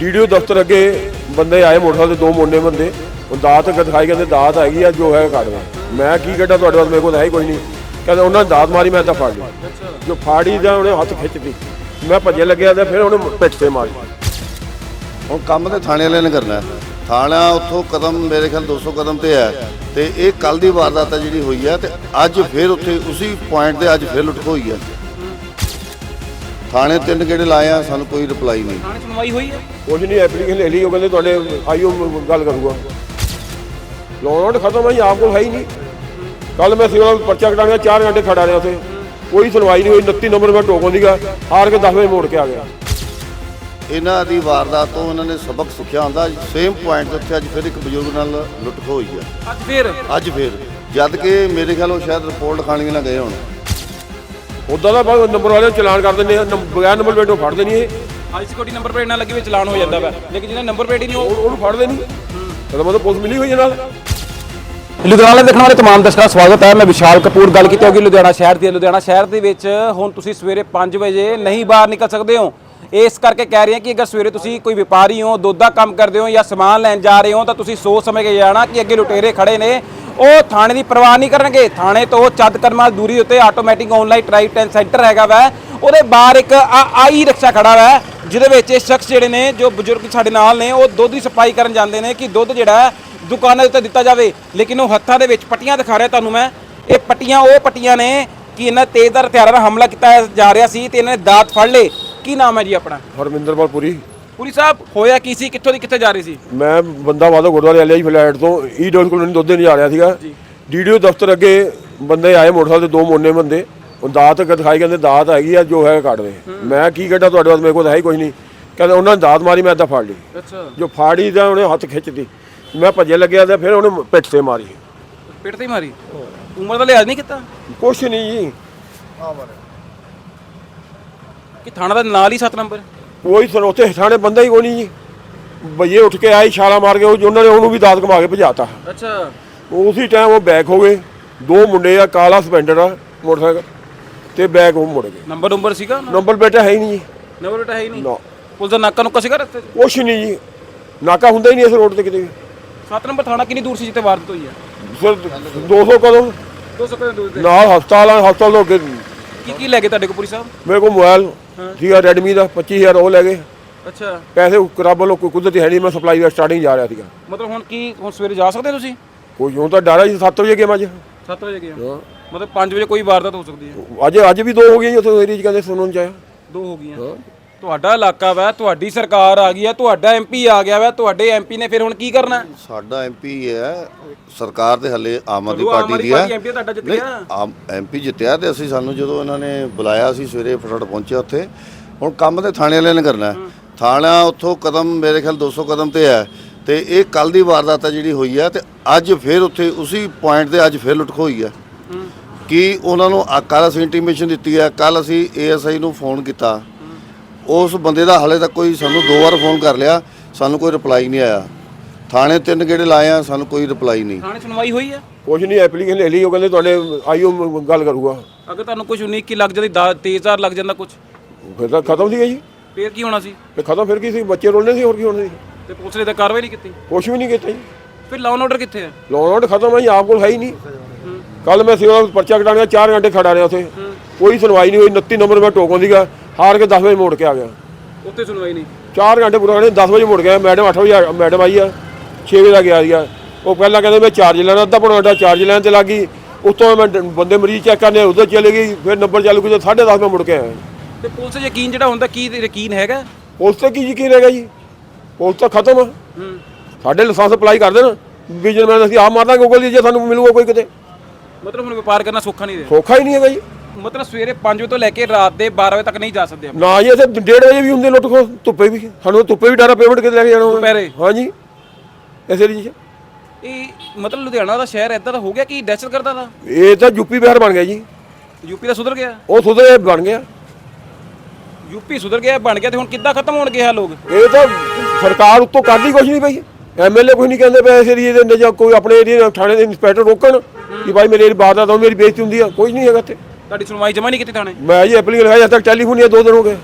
DDO ਦਫ਼ਤਰ ਅੱਗੇ ਬੰਦੇ ਆਏ ਮੋਟਰਸਾਈਕਲ ਤੇ, ਦੋ ਮੁੰਡੇ ਬੰਦੇ। ਉਹ ਦਾਤ ਦਿਖਾਈ, ਕਹਿੰਦੇ ਦਾਤ ਹੈਗੀ ਆ, ਜੋ ਹੈ ਕੱਢ ਦੇ। ਮੈਂ ਕੀ ਕੱਢਾ ਤੁਹਾਡੇ ਕੋਲ ਮੇਰੇ ਕੋਲ ਹੈ ਹੀ ਕੋਈ ਨਹੀਂ। ਕਹਿੰਦੇ ਉਹਨਾਂ ਨੇ ਦਾਤ ਮਾਰੀ, ਮੈਂ ਤਾਂ ਫੜ ਲਈ। ਜੋ ਫਾੜੀ ਦਾ ਉਹਨੇ ਹੱਥ ਖਿੱਚਦੀ ਮੈਂ ਭੱਜੇ ਲੱਗਿਆ ਤੇ ਫਿਰ ਉਹਨੇ ਪਿੱਠ ਤੇ ਮਾਰੀ। ਹੁਣ ਕੰਮ ਤੇ ਥਾਣੇ ਵਾਲਿਆਂ ਨੇ ਕਰਨਾ ਥਾਣਾ ਉੱਥੋਂ ਕਦਮ, ਮੇਰੇ ਖਿਆਲ 200 ਕਦਮ ਤੇ ਹੈ। ਤੇ ਇਹ ਕੱਲ ਦੀ ਵਾਰਦਾਤ ਹੈ ਜਿਹੜੀ ਹੋਈ ਹੈ ਤੇ ਅੱਜ ਫਿਰ ਉੱਥੇ, ਉਸੇ ਪੁਆਇੰਟ ਤੇ ਅੱਜ ਫਿਰ ਲੁੱਟ ਹੋਈ ਹੈ ਥਾਣੇ ਤਿੰਨ ਗੇੜੇ ਲਾਏ ਆ ਸਾਨੂੰ ਕੋਈ ਰਿਪਲਾਈ ਨਹੀਂ। ਥਾਣੇ ਸੁਣਵਾਈ ਹੋਈ ਹੈ ਕੁਝ ਨਹੀਂ ਐਪਲੀਕੇਸ਼ਨ ਲੈ ਲਈ ਉਹ ਕਹਿੰਦੇ ਤੁਹਾਡੇ ਆਈਓ ਗੱਲ ਕਰੂਗਾ। ਲੋਨ ਖਤਮ ਹੈ ਆਪ ਕੋਲ ਹੈ ਹੀ ਨਹੀਂ। ਕੱਲ ਮੈਂ ਸਿਵਲ ਪਰਚਾ ਕਟਾਉਣਾ 4 ਘੰਟੇ ਖੜਾ ਰਿਹਾ ਉੱਥੇ। ਕੋਈ ਸੁਣਵਾਈ ਨਹੀਂ ਹੋਈ 29 ਨੰਬਰ ਮੈਂ ਟੋਕਨ ਦੀਗਾ ਹਾਰ ਕੇ 10 ਵਜੇ ਮੋੜ ਕੇ ਆ ਗਿਆ। ਇਹਨਾਂ ਦੀ ਵਾਰਦਾਤ ਤੋਂ ਉਹਨਾਂ ਨੇ ਸਬਕ ਸਿੱਖਿਆ ਹੁੰਦਾ ਸੇਮ ਪੁਆਇੰਟ ਤੇ ਉੱਥੇ ਅੱਜ ਫਿਰ ਇੱਕ ਬਜ਼ੁਰਗ ਨਾਲ ਲੁੱਟ ਹੋਈ ਹੈ ਅੱਜ ਫੇਰ? ਅੱਜ ਫਿਰ। ਜਦ ਕਿ ਮੇਰੇ ਖਿਆਲ ਉਹ ਸ਼ਾਇਦ ਰਿਪੋਰਟ ਲਿਖਾਣੀ ਨਾ ਗਏ ਹੋਣ। ਉਦਾਂ ਦਾ ਬਾਅਦ ਨੰਬਰ ਵਾਲੇ ਚਲਾਨ ਕਰ ਦਿੰਦੇ ਆ ਨੰਬ- ਬਗੈਰ ਨੰਬਰ ਪਲੇਟੋਂ ਫੜਦੇ ਨਹੀਂ ਇਹ। ਆਈ ਸਿਕਿਉਰਿਟੀ ਨੰਬਰ ਪਲੇਟ ਨਾਲ ਲੱਗੀ ਵੀ ਚਲਾਨ ਹੋ ਜਾਂਦਾ ਵਾ ਲੇਕਿਨ ਜਿਹਨਾਂ ਨੰਬਰ ਪਲੇਟ ਹੀ ਨਹੀਂ ਉਹ ਉਹ- ਉਹਨੂੰ ਫੜਦੇ ਨਹੀਂ। ਇਹਦਾ ਮਤਲਬ ਪੁਲਿਸ ਮਿਲੀ ਹੋਈ ਹੈ ਨਾਲ। ਲੁਧਿਆਣਾ ਦੇਖਣ ਵਾਲੇ ਤਮਾਮ ਦਰਸ਼ਕਾਂ ਦਾ ਸਵਾਗਤ ਹੈ। ਮੈਂ ਵਿਸ਼ਾਲ ਕਪੂਰ ਗੱਲ ਕੀਤੀ ਹੋਗੀ ਲੁਧਿਆਣਾ ਸ਼ਹਿਰ ਦੀ। ਲੁਧਿਆਣਾ ਸ਼ਹਿਰ ਦੇ ਵਿੱਚ ਹੁਣ ਤੁਸੀਂ ਸਵੇਰੇ 5 ਵਜੇ ਨਹੀਂ ਬਾਹਰ ਨਿਕਲ ਸਕਦੇ ਹੋ। ਇਸ ਕਰਕੇ ਕਹਿ ਰਹੇ ਹਾਂ ਕਿ ਅਗਰ ਸਵੇਰੇ ਤੁਸੀਂ ਕੋਈ ਵਪਾਰੀ ਹੋ ਦੁੱਧ ਦਾ ਕੰਮ ਕਰਦੇ ਹੋ ਜਾਂ ਸਮਾਨ ਲੈਣ ਜਾ ਰਹੇ ਹੋ ਤਾਂ ਤੁਸੀਂ ਸੋਚ ਸਮਝ ਕੇ ਜਾਣਾ ਕਿ ਅੱਗੇ ਲੁਟੇਰੇ ਖੜੇ ਨੇ। ਉਹ ਥਾਣੇ ਦੀ ਪਰਵਾਹ ਨਹੀਂ ਕਰਨਗੇ। ਥਾਣੇ ਤੋਂ ਚੱਦ ਕਦਮਾਂ ਦੂਰੀ ਉੱਤੇ ਆਟੋਮੈਟਿਕ ਆਨਲਾਈਨ ਟਰਾਈਵ ਟੈਨ ਸੈਂਟਰ ਹੈਗਾ ਵੈ। ਉਹਦੇ ਬਾਹਰ ਇੱਕ ਆਈ ਰਿਕਸ਼ਾ ਖੜਾ ਵਾ, ਜਿਹਦੇ ਵਿੱਚ ਇਹ ਸ਼ਖਸ ਜਿਹੜੇ ਨੇ, ਜੋ ਬਜ਼ੁਰਗ ਸਾਡੇ ਨਾਲ ਨੇ, ਉਹ ਦੁੱਧ ਦੀ ਸਫ਼ਾਈ ਕਰਨ ਜਾਂਦੇ ਨੇ ਕਿ ਦੁੱਧ ਜਿਹੜਾ ਦੁਕਾਨਾਂ ਦੇ ਉੱਤੇ ਦਿੱਤਾ ਜਾਵੇ। ਲੇਕਿਨ ਉਹ ਹੱਥਾਂ ਦੇ ਵਿੱਚ ਪੱਟੀਆਂ ਦਿਖਾ ਰਿਹਾ ਤੁਹਾਨੂੰ ਮੈਂ। ਇਹ ਪੱਟੀਆਂ, ਉਹ ਪੱਟੀਆਂ ਨੇ ਕਿ ਇਹਨਾਂ ਤੇਜ਼ਦਾਰ ਹਥਿਆਰਾਂ ਨਾਲ ਹਮਲਾ ਕੀਤਾ ਜਾ ਰਿਹਾ ਸੀ ਤੇ ਇਹਨਾਂ ਨੇ ਦਾਤ ਫੜ ਲਏ। ਕੀ ਨਾਮ ਹੈ ਜੀ ਆਪਣਾ? ਹਰਮਿੰਦਰਪਾਲ ਪੁਰੀ। ਪੁਰੀ ਸਾਹਿਬ ਹੋਇਆ ਕੀ ਸੀ? ਕਿੱਥੋਂ ਦੀ ਕਿੱਥੇ ਜਾ ਰਹੀ ਸੀ? ਮੈਂ ਬੰਦਾ ਵਾਦਾ ਗੁਰਦੁਆਰੇ ਵਾਲਿਆ ਜੀ ਫਲੈਟ ਤੋਂ ਈ ਡੋਲ ਕੋਲੋਂ ਦੁੱਧ ਦੇਣ ਜਾ ਰਿਹਾ ਸੀਗਾ। ਡੀਡੀਓ ਦਫ਼ਤਰ ਅੱਗੇ ਬੰਦੇ ਆਏ ਮੋਟਰਸਾਈਕਲ ਤੇ ਦੋ ਮੁੰਡੇ ਬੰਦੇ। ਉਹ ਦਾਤ ਦਿਖਾਈ ਕਹਿੰਦੇ ਦਾਤ ਹੈਗੀ ਆ ਜੋ ਹੈ ਕੱਢ ਦੇ। ਮੈਂ ਕੀ ਕੱਢਾ ਤੁਹਾਡੇ ਕੋਲ ਮੇਰੇ ਕੋਲ ਹੈ ਹੀ ਕੋਈ ਨਹੀਂ। ਕਹਿੰਦੇ ਉਹਨਾਂ ਨੇ ਦਾਤ ਮਾਰੀ ਮੈਂ ਤਾਂ ਫੜ ਲਈ। ਅੱਛਾ। ਜੋ ਫਾੜੀ ਦਾ ਉਹਨੇ ਹੱਥ ਖਿੱਚਦੀ ਮੈਂ ਭੱਜੇ ਲੱਗਿਆ ਤੇ ਫਿਰ ਉਹਨੇ ਪਿੱਠ ਤੇ ਮਾਰੀ। ਪਿੱਟ ਤੇ ਹੀ ਮਾਰੀ? ਉਮਰ ਦਾ ਲਿਹਾਜ਼ ਨਹੀਂ ਕੀਤਾ? ਕੁਛ ਨਹੀਂ ਜੀ। ਕਿ ਥਾਣਾ ਦਾ ਨਾਲ ਹੀ 7 ਨੰਬਰ? ਕੋਈ ਉੱਥੇ ਥਾਣੇ ਬੰਦਾ ਹੀ ਕੋਈ ਨਹੀਂ ਜੀ। ਬਈਏ ਉੱਠ ਕੇ ਆਏ ਛਾਲਾ ਮਾਰ ਕੇ ਉਹ- ਉਹਨਾਂ ਨੇ ਉਹਨੂੰ ਵੀ ਦਾਤ ਕਮਾ ਕੇ ਭਜਾਤਾ। ਅੱਛਾ। ਉਸੇ ਟਾਈਮ ਉਹ ਬੈਕ ਹੋ ਗਏ। ਦੋ ਮੁੰਡੇ ਆ ਕਾਲਾ ਸਪੈਂਡਰ ਆ ਮੋਟਰਸਾਈਕਲ। ਤੇ ਬੈਕ ਉਹ ਮੁੜ ਗਏ। ਨੰਬਰ ਨੰਬਰ ਸੀਗਾ? ਨੰਬਰ ਬੇਟਾ ਹੈ ਹੀ ਨਹੀਂ ਜੀ। ਨੰਬਰ ਬੇਟਾ ਹੈ ਹੀ ਨਹੀਂ? ਨਾ। ਪੁਲਿਸ ਦਾ ਨਾਕਾ ਨੁਕਾ ਸੀਗਾ ਰਸਤੇ 'ਚ? ਕੁਛ ਨਹੀਂ ਜੀ। ਨਾਕਾ ਹੁੰਦਾ ਹੀ ਨਹੀਂ ਇਸ ਰੋਡ ਤੇ ਕਿਤੇ ਵੀ। 7 ਨੰਬਰ ਥਾਣਾ ਕਿੰਨੀ ਦੂਰ ਸੀ ਜਿੱਥੇ ਵਾਰਦਾਤ ਹੋਈ ਹੈ ਫਿਰ 200 ਕਦਮ 200 ਕਿਲੋਮੀਟਰ ਦੂਰ ਤੇ? ਨਾਲ ਹਸਪਤਾਲ ਆ ਹਸਪਤਾਲ ਤੋਂ ਅੱਗੇ। ਕੀ ਕੀ ਲੈ ਗਏ ਤੁਹਾਡੇ ਕੋਲ ਪੁਰੀ ਸਾਹਿਬ? ਮੇਰੇ ਕੋਲ ਮੋਬਾਈਲ ਸੀਗਾ ਰੈਡਮੀ ਦਾ 25000 ਉਹ ਲੈ ਗਏ। ਅੱਛਾ। ਪੈਸੇ ਰੱਬ ਵੱਲੋਂ ਕੋਈ ਕੁਦਰਤੀ ਹੈ ਨਹੀਂ ਮੈਂ ਸਪਲਾਈ ਦਾ ਸਟਾਰਟਿੰਗ ਜਾ ਰਿਹਾ ਸੀਗਾ। ਮਤਲਬ ਹੁਣ ਕੀ ਹੁਣ ਸਵੇਰੇ ਜਾ ਸਕਦੇ ਤੁਸੀਂ? ਕੋਈ ਹੁਣ ਤਾਂ ਡਰ ਜੀ 7 ਵਜੇ ਗਿਆ ਮੈਂ ਅੱਜ। 7 ਵਜੇ ਗਏ ਹੋ। ਮਤਲਬ 5 ਵਜੇ ਕੋਈ ਵਾਰਦਾਤ ਹੋ ਸਕਦੀ ਹੈ? ਅੱਜ ਅੱਜ ਵੀ ਦੋ ਹੋ ਗਈਆਂ ਜੀ ਉੱਥੇ ਏਰੀਆ 'ਚ ਕਹਿੰਦੇ ਸੁਣਨ ਚ ਆਇਆ। ਦੋ ਹੋ ਗਈਆਂ। ਤੁਹਾਡਾ ਇਲਾਕਾ ਵਾ ਤੁਹਾਡੀ ਸਰਕਾਰ ਆ ਗਈ ਹੈ ਤੁਹਾਡਾ ਐਮਪੀ ਆ ਗਿਆ ਵਾ ਤੁਹਾਡੇ ਐਮਪੀ ਨੇ ਫਿਰ ਹੁਣ ਕੀ ਕਰਨਾ? ਸਾਡਾ ਐਮਪੀ ਹੈ ਸਰਕਾਰ ਦੇ ਹੱਲੇ ਆਮ ਆਦਮੀ ਪਾਰਟੀ ਦੀ ਹੈ MP ਤੁਹਾਡਾ ਜਿੱਤ ਨਹੀਂ, ਗਿਆ। ਆਮ ਐਮਪੀ ਜਿੱਤਿਆ ਤੇ ਅਸੀਂ ਸਾਨੂੰ ਜਦੋਂ ਇਹਨਾਂ ਨੇ ਬੁਲਾਇਆ ਸੀ ਸਵੇਰੇ ਫਟਾਫਟ ਪਹੁੰਚਿਆ ਉੱਥੇ। ਹੁਣ ਕੰਮ ਤੇ ਥਾਣੇ ਵਾਲਿਆਂ ਨੇ ਕਰਨਾ। ਥਾਣਾ ਉੱਥੋਂ ਕਦਮ ਮੇਰੇ ਖਿਆਲ 200 ਕਦਮ ਤੇ ਹੈ। ਤੇ ਇਹ ਕੱਲ ਦੀ ਵਾਰਦਾਤ ਹੈ ਜਿਹੜੀ ਹੋਈ ਹੈ ਤੇ ਅੱਜ ਫਿਰ ਉੱਥੇ ਉਸੇ ਪੁਆਇੰਟ ਤੇ ਅੱਜ ਫਿਰ ਲੁੱਟ ਹੋਈ ਹੈ। ਕਿ ਉਹਨਾਂ ਨੂੰ ਕੱਲ ਅਸੀਂ ਇੰਟੀਮੇਸ਼ਨ ਦਿੱਤੀ ਹੈ ਕੱਲ ਅਸੀਂ ਏਐਸਆਈ ਨੂੰ ਫੋਨ ਕੀਤਾ। ਉਸ ਬੰਦੇ ਦਾ ਹਾਲੇ ਤੱਕ ਕੋਈ ਸਾਨੂੰ ਦੋ ਵਾਰ ਫੋਨ ਕਰ ਲਿਆ ਸਾਨੂੰ ਕੋਈ ਰਿਪਲਾਈ ਨਹੀਂ ਆਇਆ। ਥਾਣੇ ਤਿੰਨ ਗੇੜੇ ਲਾਏ ਆ ਸਾਨੂੰ ਕੋਈ ਰਿਪਲਾਈ ਨਹੀਂ। ਥਾਣੇ ਸੁਣਵਾਈ ਹੋਈ ਹੈ ਕੁਛ ਨਹੀਂ ਐਪਲੀਕੇਸ਼ਨ ਲੈ ਲਈ ਉਹ ਕਹਿੰਦੇ ਤੁਹਾਡੇ ਆਈਓ ਗੱਲ ਕਰੂਗਾ। ਅਗਰ ਤੁਹਾਨੂੰ ਕੁਝ ਉਨੀਕ ਕੀ ਲੱਗ ਜਾਂਦੀ ਦਾ- ਤੇਜ਼ਦਾਰ ਲੱਗ ਜਾਂਦਾ ਕੁਝ ਫਿਰ ਤਾਂ ਖਤਮ ਸੀਗਾ ਜੀ। ਫਿਰ ਕੀ ਹੋਣਾ ਸੀ? ਤੇ ਖਤਮ ਫਿਰ ਕੀ ਸੀ? ਬੱਚੇ ਰੋਲਣੇ ਸੀ ਹੋਰ ਕੀ ਹੋਣਾ ਸੀ? ਤੇ ਪੁਲਿਸ ਨੇ ਤਾਂ ਕਾਰਵਾਈ ਨਹੀਂ ਕੀਤੀ? ਕੁਛ ਵੀ ਨਹੀਂ ਕੀਤਾ ਜੀ। ਫਿਰ ਲਾਅ ਆਰਡਰ ਕਿੱਥੇ ਹੈ ਲੋਨ ਆਊਟ ਖਤਮ ਹੈ ਜੀ ਆਪ ਕੋਲ ਹੈ ਹੀ ਨਹੀਂ। ਕੱਲ ਮੈਂ ਸਿਵਲ ਪਰਚਾ ਕਟਾਉਣਾ 4 ਘੰਟੇ ਖੜਾ ਰਿਹਾ ਉੱਥੇ। ਕੋਈ ਸੁਣਵਾਈ ਨਹੀਂ ਹੋਈ 29 ਨੰਬਰ ਮੈਂ ਟੋਕਨ ਦੀਗਾ ਹਾਰ ਕੇ 10 ਵਜੇ ਮੋੜ ਕੇ ਆ ਗਿਆ। ਉੱਥੇ ਸੁਣਵਾਈ ਨਹੀਂ। 4 ਘੰਟੇ ਪੂਰਾ ਖੜੇ 10 ਵਜੇ ਮੁੜ ਗਿਆ ਮੈਡਮ 8 ਵਜੇ ਆ- ਮੈਡਮ ਆਈ ਆ 6 ਵਜੇ ਦਾ ਗਿਆ ਸੀਗਾ ਉਹ ਪਹਿਲਾਂ ਕਹਿੰਦੇ ਮੈਂ ਚਾਰਜ ਲੈਣਾ ਅੱਧਾ ਪੌਣਾ ਘੰਟਾ ਚਾਰਜ ਲੈਣ ਤੇ ਲੱਗੀ। ਉੱਤੋਂ ਮੈਂ ਡ- ਬੰਦੇ ਮਰੀਜ਼ ਚੈੱਕ ਕਰਨੇ ਉਧਰ ਚਲੇ ਗਈ ਫਿਰ ਨੰਬਰ ਚਾਲੂ ਕੀਤਾ 10:30 ਮੈਂ ਮੁੜ ਕੇ ਆਇਆ। ਤੇ ਪੁਲਿਸ ਤੇ ਯਕੀਨ ਜਿਹੜਾ ਹੁੰਦਾ ਕੀ ਯਕੀਨ ਹੈਗਾ? ਪੁਲਿਸ ਤੇ ਕੀ ਯਕੀਨ ਹੈਗਾ ਜੀ? ਪੁਲਿਸ ਤਾਂ ਖਤਮ ਆ। ਹੂੰ। ਸਾਡੇ ਲਾਇਸੈਂਸ ਅਪਲਾਈ ਕਰ ਦੇਣ। ਬਿਜ਼ਨਸਮੈਨ ਅਸੀਂ ਆਪ ਮਾਰਦਾਂਗੇ ਗੂਗਲ ਦੀ ਜੇ ਸਾਨੂੰ ਮਿਲੂਗਾ ਕੋਈ ਕਿਤੇ। ਮਤਲਬ ਹੁਣ ਵਪਾਰ ਕਰਨਾ ਸੌਖਾ ਨਹੀਂ ਰਿਹਾ। ਸੌਖਾ ਹੀ ਨਹੀਂ ਹੈਗਾ ਜੀ। ਮਤਲਬ ਸਵੇਰੇ 5 ਵਜੇ ਤੋਂ ਲੈ ਕੇ ਰਾਤ ਦੇ 12 ਵਜੇ ਤੱਕ ਨਹੀਂ ਜਾ ਸਕਦੇ ਆਪਾਂ। ਨਾ ਜੀ ਇੱਥੇ 1:30 ਵਜੇ ਵੀ ਹੁੰਦੇ ਲੁੱਟ ਖੋ ਧੁੱਪੇ ਵੀ। ਸਾਨੂੰ ਧੁੱਪੇ ਵੀ ਡਰਾ ਪੇਮੈਂਟ ਕਿਤੇ ਲੈ ਕੇ ਜਾਣਾ। ਦੁਪਹਿਰੇ? ਹਾਂਜੀ। ਇਸੇ ਲਈ ਜੀ। ਇਹ ਮਤਲਬ ਲੁਧਿਆਣਾ ਦਾ ਸ਼ਹਿਰ ਇਦਾਂ ਦਾ ਹੋ ਗਿਆ ਕਿ ਦਹਿਸ਼ਤ ਕਰਦਾ ਦਾ ਇਹ ਤਾਂ ਯੂਪੀ ਬਿਹਾਰ ਬਣ ਗਿਆ ਜੀ। ਯੂਪੀ ਦਾ ਸੁਧਰ ਗਿਆ। ਉਹ ਸੁਧਰੇ ਬਣ ਗਿਆ। ਯੂਪੀ ਸੁਧਰ ਗਿਆ ਬਣ ਗਿਆ ਤੇ ਹੁਣ ਕਿੱਦਾਂ ਖਤਮ ਹੋਣਗੇ ਇਹ ਲੋਕ? ਇਹ ਤਾਂ ਸਰਕਾਰ ਉੱਤੋਂ ਕਰਦੀ ਕੁਛ ਨਹੀਂ ਪਈ ਐਮਐਲਏ ਕੁਛ ਨਹੀਂ ਕਹਿੰਦੇ ਪਏ ਇਸ ਏਰੀਏ ਦੇ ਜਾਂ ਕੋਈ ਆਪਣੇ ਏਰੀਏ ਥਾਣੇ ਦੇ ਇੰਸਪੈਕਟਰ ਰੋਕਣ ਕਿ ਭਾਈ ਮੇਰੇ ਬਾਤ ਆ ਤਾਂ ਮੇਰੀ ਬੇਇੱਜ਼ਤੀ ਹੁੰਦੀ ਆ ਕੋਈ ਨਹੀਂ ਹੈਗਾ ਇੱਥੇ। ਤੁਹਾਡੀ ਸੁਣਵਾਈ ਜਮਾ ਨਹੀਂ ਕੀਤੀ ਥਾਣੇ? ਮੈਂ ਜੀ ਐਪਲੀਕੇਸ਼ਨ ਲਗਾਇਆ ਜਦ ਤੱਕ ਟੈਲੀਫੋਨ ਹੀ ਆ, ਦੋ ਦਿਨ ਹੋ ਗਏ।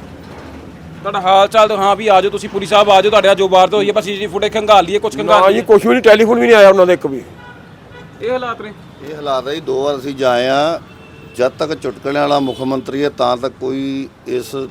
ਤੁਹਾਡਾ ਹਾਲ ਚਾਲ ਤਾਂ ਹਾਂ ਵੀ ਆਜੋ ਤੁਸੀਂ ਪੁਰੀ ਸਾਹਿਬ ਆਜੋ ਤੁਹਾਡੇ ਨਾਲ ਜੋ ਵਾਰ ਤੋਂ ਹੋਈ ਹੈ ਬਸ ਸੀਸੀਟੀਵੀ ਫੁਟੇਜ ਖੰਗਾਲ ਲਈਏ ਕੁਝ ਨਾ ਖੰਗਾਲ ਜੀ ਕੁਛ ਵੀ ਨਹੀਂ ਟੈਲੀਫੋਨ ਵੀ ਨਹੀਂ ਆਇਆ ਉਹਨਾਂ ਦੇ ਇੱਕ ਵੀ। ਇਹ ਹਾਲਾਤ ਨੇ? ਇਹ ਹਾਲਾਤ ਹੈ ਜੀ ਦੋ ਵਾਰ ਅਸੀਂ ਜਾਏ ਆ ਜਦ ਤੱਕ ਚੁਟਕਲੇ ਵਾਲਾ ਮੁੱਖ ਮੰਤਰੀ ਹੈ ਤਾਂ ਤੱਕ ਕੋਈ ਇਸ ਰ-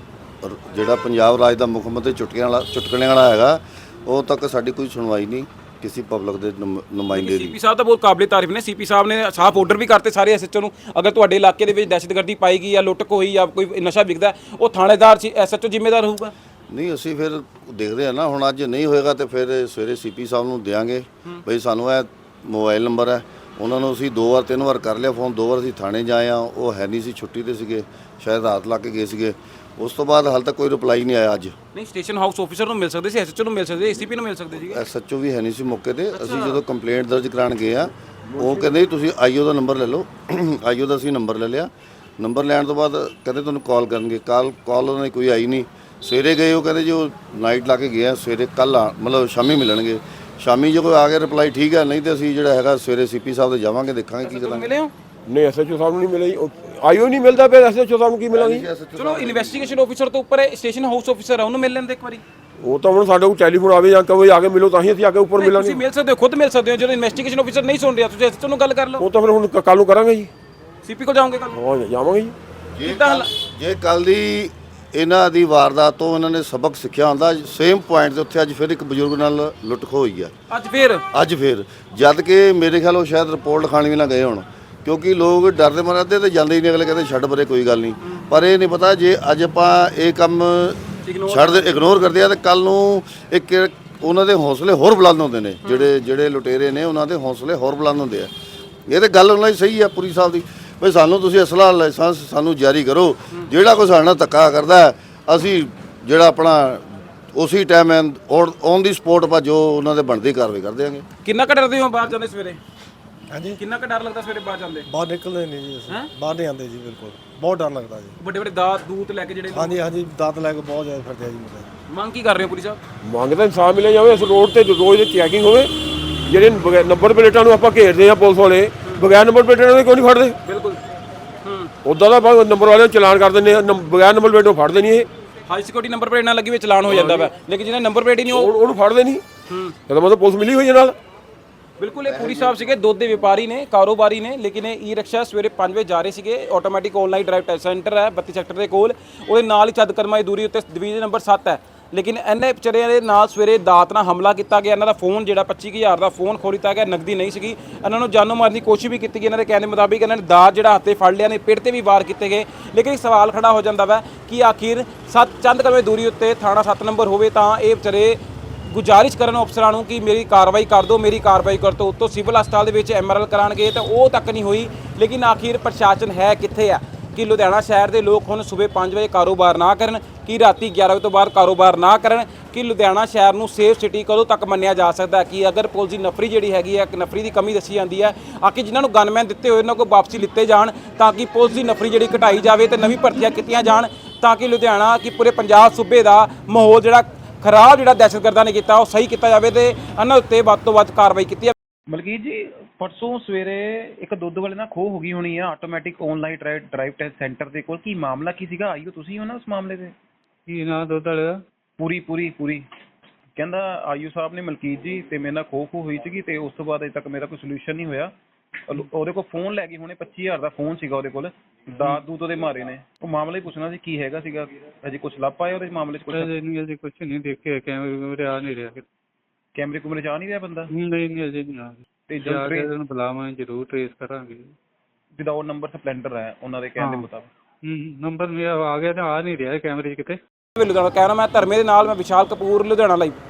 ਜਿਹੜਾ ਪੰਜਾਬ ਰਾਜ ਦਾ ਮੁੱਖ ਮੰਤਰੀ ਚੁਟਕਲਿਆਂ ਵਾਲਾ ਚੁਟਕਲੇ ਵਾਲਾ ਹੈਗਾ ਉਹ ਤੱਕ ਸਾਡੀ ਕੋਈ ਸੁਣਵਾਈ ਨਹੀਂ। ਕਿਸੇ ਪਬਲਿਕ ਦੇ ਨੁਮ- ਨੁਮਾਇੰਦੇ ਦੀ। ਸੀਪੀ ਸਾਹਿਬ ਤਾਂ ਬਹੁਤ ਕਾਬਲੇ ਤਾਰੀਫ ਨੇ। ਸੀਪੀ ਸਾਹਿਬ ਨੇ ਸਾਫ਼ ਆਰਡਰ ਵੀ ਕਰਤੇ ਸਾਰੇ ਐਸਐਚਓ ਨੂੰ। ਅਗਰ ਤੁਹਾਡੇ ਇਲਾਕੇ ਦੇ ਵਿੱਚ ਦਹਿਸ਼ਤਗਰਦੀ ਪਾਈ ਗਈ ਜਾਂ ਲੁੱਟ ਹੋਈ ਜਾਂ ਕੋਈ ਨਸ਼ਾ ਵਿਕਦਾ ਹੈ, ਉਹ ਥਾਣੇਦਾਰ ਐਸਐਚਓ ਜ਼ਿੰਮੇਦਾਰ ਹੋਊਗਾ। ਨਹੀਂ ਅਸੀਂ ਫਿਰ ਦੇਖਦੇ ਆ ਨਾ। ਹੁਣ ਅੱਜ ਨਹੀਂ ਹੋਏਗਾ ਤੇ ਫਿਰ ਸਵੇਰੇ ਸੀਪੀ ਸਾਹਿਬ ਨੂੰ ਦੇਾਂਗੇ ਬਈ ਸਾਨੂੰ ਇਹ ਮੋਬਾਈਲ ਨੰਬਰ ਹੈ। ਉਹਨਾਂ ਨੂੰ ਅਸੀਂ ਦੋ ਵਾਰ ਤਿੰਨ ਵਾਰ ਕਰ ਲਿਆ ਫੋਨ। ਦੋ ਵਾਰ ਅਸੀਂ ਥਾਣੇ ਜਾਏ ਆ ਉਹ ਹੈ ਨਹੀਂ ਸੀ। ਛੁੱਟੀ ਤੇ ਸੀਗੇ। ਸ਼ਾਇਦ ਰਾਤ ਲਾ ਕੇ ਗਏ ਸੀਗੇ। ਉਸ ਤੋਂ ਬਾਅਦ ਹਾਲ ਤੱਕ ਕੋਈ ਰਿਪਲਾਈ ਨਹੀਂ ਆਇਆ ਅੱਜ। ਨਹੀਂ ਸਟੇਸ਼ਨ ਹਾਊਸ ਆਫੀਸਰ ਨੂੰ ਮਿਲ ਸਕਦੇ ਸੀ ਐਸਐਚਓ ਨੂੰ ਮਿਲ ਸਕਦੇ ਏਸੀਪੀ ਨੂੰ ਮਿਲ ਸਕਦੇ ਸੀਗੇ ਐਸਐਚਓ ਵੀ ਹੈ ਨਹੀਂ ਸੀ ਮੌਕੇ ਤੇ। ਅਸੀਂ ਜਦੋਂ ਕੰਪਲੇਂਟ ਦਰਜ ਕਰਾਉਣ ਗਏ ਆ ਉਹ ਕਹਿੰਦੇ ਜੀ ਤੁਸੀਂ ਆਈਓ ਦਾ ਨੰਬਰ ਲੈ ਲਓ। ਆਈਓ ਦਾ ਅਸੀਂ ਨੰਬਰ ਲੈ ਲਿਆ। ਨੰਬਰ ਲੈਣ ਤੋਂ ਬਾਅਦ ਕਹਿੰਦੇ ਤੁਹਾਨੂੰ ਕਾਲ ਕਰਨਗੇ। ਕਾਲ ਕਾਲ ਉਹਨਾਂ ਦੀ ਕੋਈ ਆਈ ਨਹੀਂ। ਸਵੇਰੇ ਗਏ ਉਹ ਕਹਿੰਦੇ ਜੀ ਉਹ ਨਾਈਟ ਲਾ ਕੇ ਗਏ ਆ ਸਵੇਰੇ ਕੱਲ ਆ ਮਤਲਬ ਸ਼ਾਮੀ ਮਿਲਣਗੇ। ਸ਼ਾਮੀ ਜੇ ਕੋਈ ਆ ਕੇ ਰਿਪਲਾਈ ਠੀਕ ਹੈ ਨਹੀਂ ਤੇ ਅਸੀਂ ਜਿਹੜਾ ਹੈਗਾ ਸਵੇਰੇ ਸੀਪੀ ਸਾਹਿਬ ਦੇ ਜਾਵਾਂਗੇ ਦੇਖਾਂਗੇ ਕੀ ਕਰਾਂਗੇ। ਮਿਲੇ ਹੋ? ਨਹੀਂ ਐਸਐਚਓ ਸਾਹਿਬ ਨੂੰ ਨਹੀਂ ਮਿਲੇ ਜੀ ਉਹ ਆਈਓ ਨਹੀਂ ਮਿਲਦਾ ਪਿਆ ਐਸਐਚਓ ਸਾਹਿਬ ਨੂੰ ਕੀ ਮਿਲਾਂਗੇ? ਚਲੋ ਇਨਵੈਸਟੀਗੇਸ਼ਨ ਆਫੀਸਰ ਤੋਂ ਉੱਪਰ ਸਟੇਸ਼ਨ ਹਾਊਸ ਆਫੀਸਰ ਹੈ ਉਹਨੂੰ ਮਿਲ ਲੈਂਦੇ ਇੱਕ ਵਾਰੀ। ਉਹ ਤਾਂ ਹੁਣ ਸਾਡੇ ਕੋਲ ਟੈਲੀਫੋਨ ਆਵੇ ਜਾਂ ਕਹੋ ਆ ਕੇ ਮਿਲੋ ਤਾਂ ਹੀ ਅਸੀਂ ਆ ਕੇ ਉੱਪਰ ਮਿਲਾਂਗੇ। ਤੁਸੀਂ ਮਿਲ ਸਕਦੇ ਹੋ ਖੁਦ ਮਿਲ ਸਕਦੇ ਹੋ ਜਦੋਂ ਇਨਵੈਸਟੀਗੇਸ਼ਨ ਆਫੀਸਰ ਨਹੀਂ ਸੁਣ ਰਿਹਾ ਤੁਸੀਂ ਐਸਐਚਓ ਨੂੰ ਗੱਲ ਕਰ ਲਓ। ਉਹ ਤਾਂ ਫਿਰ ਹੁਣ ਕੱਲ ਨੂੰ ਕਰਾਂਗੇ ਜੀ। ਸੀਪੀ ਕੋਲ ਜਾਓਗੇ ਕੱਲ ਹਾਂ ਜਾਵਾਂਗੇ ਜੀ। ਜੇ ਕੱਲ ਦੀ ਇਹਨਾਂ ਦੀ ਵਾਰਦਾਤ ਤੋਂ ਇਹਨਾਂ ਨੇ ਸਬਕ ਸਿੱਖਿਆ ਹੁੰਦਾ ਸੇਮ ਪੁਆਇੰਟ ਦੇ ਉੱਤੇ ਅੱਜ ਫਿਰ ਇੱਕ ਬਜ਼ੁਰਗ ਨਾਲ ਲੁੱਟ ਖੋਹ ਹੋਈ ਆ। ਅੱਜ ਫੇਰ? ਅੱਜ ਫਿਰ। ਜਦ ਕਿ ਮੇਰੇ ਖਿਆਲ ਉਹ ਸ਼ਾਇਦ ਰਿਪੋਰਟ ਲਿਖਾਣੀ ਵੀ ਨਾ ਗਏ ਹੋਣ। ਕਿਉਂਕਿ ਲੋਕ ਡਰਦੇ ਮਾਰੇ ਅੱਧੇ ਤੇ ਜਾਂਦੇ ਹੀ ਨਹੀਂ ਅਗਲੇ ਕਹਿੰਦੇ ਛੱਡ ਪਰੇ ਕੋਈ ਗੱਲ ਨਹੀਂ। ਪਰ ਇਹ ਨਹੀਂ ਪਤਾ ਜੇ ਅੱਜ ਆਪਾਂ ਇਹ ਕੰਮ ਛੱਡ ਦੇ ਇਗਨੋਰ ਕਰਦੇ ਆ ਤੇ ਕੱਲ ਨੂੰ ਇੱਕ ਉਹਨਾਂ ਦੇ ਹੌਸਲੇ ਹੋਰ ਬੁਲੰਦ ਹੁੰਦੇ ਨੇ। ਜਿਹੜੇ ਜਿਹੜੇ ਲੁਟੇਰੇ ਨੇ ਉਹਨਾਂ ਦੇ ਹੌਸਲੇ ਹੋਰ ਬੁਲੰਦ ਹੁੰਦੇ ਆ। ਇਹ ਤੇ ਗੱਲ ਉਹਨਾਂ ਦੀ ਸਹੀ ਆ ਪੂਰੀ ਸਾਹਿਬ ਦੀ। ਵੀ ਸਾਨੂੰ ਤੁਸੀਂ ਅਸਲਾ ਲਾਇਸੈਂਸ ਸਾਨੂੰ ਜਾਰੀ ਕਰੋ। ਜਿਹੜਾ ਕੋਈ ਸਾਡੇ ਨਾਲ ਧੱਕਾ ਕਰਦਾ ਅਸੀਂ ਜਿਹੜਾ ਆਪਣਾ ਉਸੇ ਟਾਈਮ ਔਨ ਦੀ ਸਪੋਟ ਆਪਾਂ ਜੋ ਉਹਨਾਂ ਦੇ ਬਣਦੀ ਕਾਰਵਾਈ ਕਰ ਦਿਆਂਗੇ। ਕਿੰਨਾ ਕੁ ਡਰਦੇ ਹੋ ਬਾਹਰ ਜਾਂਦੇ ਸਵੇਰੇ? ਹਾਂਜੀ? ਕਿੰਨਾ ਕੁ ਡਰ ਲੱਗਦਾ ਸਵੇਰੇ ਬਾਹਰ ਜਾਂਦੇ? ਬਾਹਰ ਨਿਕਲਦੇ ਨਹੀਂ ਜੀ ਅਸੀਂ। ਬਾਹਰ ਨਹੀਂ ਆਉਂਦੇ ਜੀ ਬਿਲਕੁਲ। ਬਹੁਤ ਡਰ ਲੱਗਦਾ ਜੀ। ਵੱਡੇ ਵੱਡੇ ਦਾਤ ਦੂਤ ਲੈ ਕੇ ਜਿਹੜੇ ਲੋਕ- ਹਾਂਜੀ ਹਾਂਜੀ ਦਾਤ ਲੈ ਕੇ ਬਹੁਤ ਜ਼ਿਆਦਾ ਫਿਰਦੇ ਆ ਜੀ ਮੁੰਡੇ। ਮੰਗ ਕੀ ਕਰ ਰਹੇ ਹੋ ਪੁਲਿਸ ਸਾਹਿਬ? ਮੰਗਦਾ ਇਨਸਾਫ ਮਿਲਿਆ ਜਾਵੇ ਇਸ ਰੋਡ ਤੇ ਰੋਜ਼ ਦੀ ਚੈਕਿੰਗ ਹੋਵੇ ਜਿਹੜੇ ਨੰਬਰ ਪਲੇਟਾਂ ਨੂੰ ਆਪਾਂ ਘੇਰਦੇ ਆ ਪੁਲਿਸ ਵਾਲੇ ਬਗੈਰ ਨੰਬਰ ਪਲੇਟਾਂ ਨੂੰ ਕਿਉਂ ਨਹੀਂ ਫੜਦੇ? ਬਿਲਕੁਲ। ਹੂੰ। ਉਦਾਂ ਦਾ ਬਸ ਨੰਬਰ ਵਾਲਿਆਂ ਨੂੰ ਚਲਾਨ ਕਰ ਦਿੰਦੇ ਆ ਨੰਬ- ਬਗੈਰ ਨੰਬਰ ਪਲੇਟੋਂ ਫੜਦੇ ਨਹੀਂ ਇਹ। ਹਾਈ ਸਿਕਿਉਰਿਟੀ ਨੰਬਰ ਪਲੇਟ ਨਾਲ ਲੱਗੀ ਹੋਈ ਚਲਾਨ ਹੋ ਜਾਂਦਾ ਵਾ। ਲੇਕਿਨ ਜਿਹਨਾਂ ਨੰਬਰ ਪਲੇਟ ਹੀ ਨਹੀਂ ਉਹ ਉਹ- ਉਹਨੂੰ ਫੜਦੇ ਨਹੀਂ। ਹੂੰ। ਇਹਦਾ ਮਤਲਬ ਪੁਲਿਸ ਮਿਲੀ ਹੋਈ ਹੈ ਨਾਲ ਬਿਲਕੁਲ, ਇਹ ਪੂਰੀ ਸਾਹਿਬ ਸੀਗੇ, ਦੁੱਧ ਦੇ ਵਪਾਰੀ ਨੇ, ਕਾਰੋਬਾਰੀ ਨੇ, ਲੇਕਿਨ ਇਹ ਈ ਰਿਕਸ਼ਾ ਸਵੇਰੇ 5 ਵਜੇ ਜਾ ਰਹੇ ਸੀਗੇ automatic online drive test centre ਹੈ 32 ਸੈਕਟਰ ਦੇ ਕੋਲ। ਉਹਦੇ ਨਾਲ ਹੀ ਚੰਦ ਕਰਮਾਂ ਦੀ ਦੂਰੀ ਉੱਤੇ ਡਿਵੀਜ਼ਨ ਨੰਬਰ 7 ਹੈ। ਲੇਕਿਨ ਇਹਨੇ ਵਿਚਾਰਿਆਂ ਦੇ ਨਾਲ ਸਵੇਰੇ ਦਾਤ ਨਾਲ ਹਮਲਾ ਕੀਤਾ ਗਿਆ, ਇਹਨਾਂ ਦਾ ਫੋਨ ਜਿਹੜਾ 25000 ਦਾ ਫੋਨ ਖੋਹ ਲਿੱਤਾ ਗਿਆ ਨਗਦੀ ਨਹੀਂ ਸੀਗੀ। ਇਹਨਾਂ ਨੂੰ ਜਾਨੋਂ ਮਾਰਨ ਦੀ ਕੋਸ਼ਿਸ਼ ਵੀ ਕੀਤੀ ਗਈ, ਇਹਨਾਂ ਦੇ ਕਹਿਣ ਦੇ ਮੁਤਾਬਿਕ ਇਹਨਾਂ ਨੇ ਦਾਤ ਜਿਹੜਾ ਹੱਥੇ ਫੜ ਲਿਆ ਨੇ ਪਿੱਠ ਤੇ ਵੀ ਵਾਰ ਕੀਤੇ ਗਏ। ਲੇਕਿਨ ਇੱਕ ਸਵਾਲ ਖੜਾ ਹੋ ਜਾਂਦਾ ਵਾ ਕਿ ਆਖਿਰ ਸੱਤ ਚੰਦ ਕਰਮੇ ਦੂਰੀ ਉੱਤੇ ਥਾਣਾ 7 ਨੰਬਰ ਹੋਵੇ ਤਾਂ ਇਹ ਵਿਚਾਰੇ ਗੁਜ਼ਾਰਿਸ਼ ਕਰਨ ਅਫਸਰਾਂ ਨੂੰ ਕਿ ਮੇਰੀ ਕਾਰਵਾਈ ਕਰ ਦਿਓ, ਮੇਰੀ ਕਾਰਵਾਈ ਕਰ ਦਿਓ। ਉੱਤੋਂ ਸਿਵਲ ਹਸਪਤਾਲ ਦੇ ਵਿੱਚ ਐਮਆਰਐਲ ਕਰਾਣਗੇ ਤਾਂ ਉਹ ਤੱਕ ਨਹੀਂ ਹੋਈ, ਲੇਕਿਨ ਆਖਿਰ ਪ੍ਰਸ਼ਾਸਨ ਹੈ ਕਿੱਥੇ ਆ ਕਿ ਲੁਧਿਆਣਾ ਸ਼ਹਿਰ ਦੇ ਲੋਕ ਹੁਣ ਸਵੇਰ 5 ਵਜੇ ਕਾਰੋਬਾਰ ਨਾ ਕਰਨ, ਕਿ ਰਾਤੀ 11 ਵਜੇ ਤੋਂ ਬਾਅਦ ਕਾਰੋਬਾਰ ਨਾ ਕਰਨ, ਕਿ ਲੁਧਿਆਣਾ ਸ਼ਹਿਰ ਨੂੰ ਸੇਫ ਸਿਟੀ ਕਦੋਂ ਤੱਕ ਮੰਨਿਆ ਜਾ ਸਕਦਾ ਕਿ ਅਗਰ ਪੁਲਿਸ ਦੀ ਨਫਰੀ ਜਿਹੜੀ ਹੈਗੀ ਹੈ, ਇੱਕ ਨਫਰੀ ਦੀ ਕਮੀ ਦੱਸੀ ਜਾਂਦੀ ਹੈ, ਆਖਿਰ ਜਿਨ੍ਹਾਂ ਨੂੰ ਗਨਮੈਨ ਦਿੱਤੇ ਹੋਏ ਉਹਨਾਂ ਕੋਲ ਵਾਪਸੀ ਲਿੱਤੇ ਜਾਣ ਤਾਂ ਕਿ ਪੁਲਿਸ ਦੀ ਨਫਰੀ ਜਿਹੜੀ ਘਟਾਈ ਜਾਵੇ ਤੇ ਨਵੀਂ ਭਰਤੀਆਂ ਕੀਤੀਆਂ ਜਾਣ ਤਾਂ ਕਿ ਲੁਧਿਆਣਾ, ਕਿ ਪੂਰੇ ਪੰਜਾਬ ਸੂਬੇ ਦਾ ਮਾਹੌਲ ਜਿਹੜਾ ਖਰਾਬ ਜਿਹੜਾ ਦਹਿਸ਼ਤਗਰਦਾਂ ਨੇ ਕੀਤਾ ਉਹ ਸਹੀ ਕੀਤਾ ਜਾਵੇ ਤੇ ਇਹਨਾਂ ਉੱਤੇ ਵੱਧ ਤੋਂ ਵੱਧ ਕਾਰਵਾਈ ਕੀਤੀ ਮਲਕੀਤ ਜੀ ਪਰਸੋਂ ਸਵੇਰੇ ਇੱਕ ਦੁੱਧ ਵਾਲੇ ਨਾਲ ਖੋਹ ਹੋ ਗਈ ਹੋਣੀ ਆ automatic online drive drive test centre ਦੇ ਕੋਲ ਕੀ ਮਾਮਲਾ ਕੀ ਸੀਗਾ? ਆਈਓ ਤੁਸੀਂ ਹੋ ਨਾ ਉਸ ਮਾਮਲੇ ਤੇ? ਕੀ ਨਾ ਦੁੱਧ ਵਾਲੇ ਦਾ ਪੂਰੀ ਪੂਰੀ ਪੂਰੀ। ਕਹਿੰਦਾ ਆਈਓ ਸਾਹਿਬ ਨੇ ਮਲਕੀਤ ਜੀ ਤੇ ਮੇਰੇ ਨਾਲ ਖੋਹ ਖੋਹ ਹੋਈ ਸੀਗੀ ਤੇ ਉਸ ਤੋਂ ਬਾਅਦ ਅਜੇ ਤੱਕ ਮੇਰਾ ਕੋਈ ਸੋਲੂਸ਼ਨ ਨਹੀਂ ਹੋਇਆ। ਉਹਦੇ ਕੋਲ ਫੋਨ ਲੈ ਗਈ ਹੁਣੇ 25000 ਦਾ ਫੋਨ ਸੀਗਾ ਉਹਦੇ ਕੋਲ। ਦਾਤ ਦੂਤ ਉਹਦੇ ਮਾਰੇ ਨੇ। ਉਹ ਮਾਮਲਾ ਹੀ ਪੁੱਛਣਾ ਸੀ ਕੀ ਹੈਗਾ ਸੀਗਾ? ਅਜੇ ਕੁਝ ਲੱਭ ਪਾਇਆ ਉਹਦੇ ਮਾਮਲੇ 'ਚ ਕੁਝ ਅਜੇ ਨਹੀਂ ਅਜੇ ਕੁਛ ਨਹੀਂ ਦੇਖਿਆ ਕੈਮਰੇ ਕੈਮਰੇ ਆ ਨਹੀਂ ਰਿਹਾ। ਕੈਮਰੇ ਕੁਮਰੇ 'ਚ ਆ ਨਹੀਂ ਰਿਹਾ ਬੰਦਾ? ਨਹੀਂ ਨਹੀਂ ਅਜੇ ਨਹੀਂ ਆ ਰਿਹਾ। ਤੇ ਜਾ ਜਦ ਕੇ ਇਹਨੂੰ ਬੁਲਾਵਾਂਗੇ ਜ਼ਰੂਰ ਟ੍ਰੇਸ ਕਰਾਂਗੇ। ਵਿਦਆਊਟ ਨੰਬਰ ਸਪਲੈਂਡਰ ਹੈ ਉਹਨਾਂ ਦੇ ਕਹਿਣ ਦੇ ਹਾਂ। ਮੁਤਾਬਕ। ਹੂੰ ਨੰਬਰ ਮੇਰਾ ਆ ਗਿਆ ਤਾਂ ਆ ਨਹੀਂ ਰਿਹਾ ਕੈਮਰੇ 'ਚ ਕਿਤੇ। ਲੁਧਿਆਣਾ ਕਹਿਣਾ ਮੈਂ ਧਰਮੇ ਦੇ ਨਾਲ ਮੈਂ ਵਿਸ਼ਾਲ ਕਪੂਰ ਲੁਧਿਆਣਾ ਲਈ।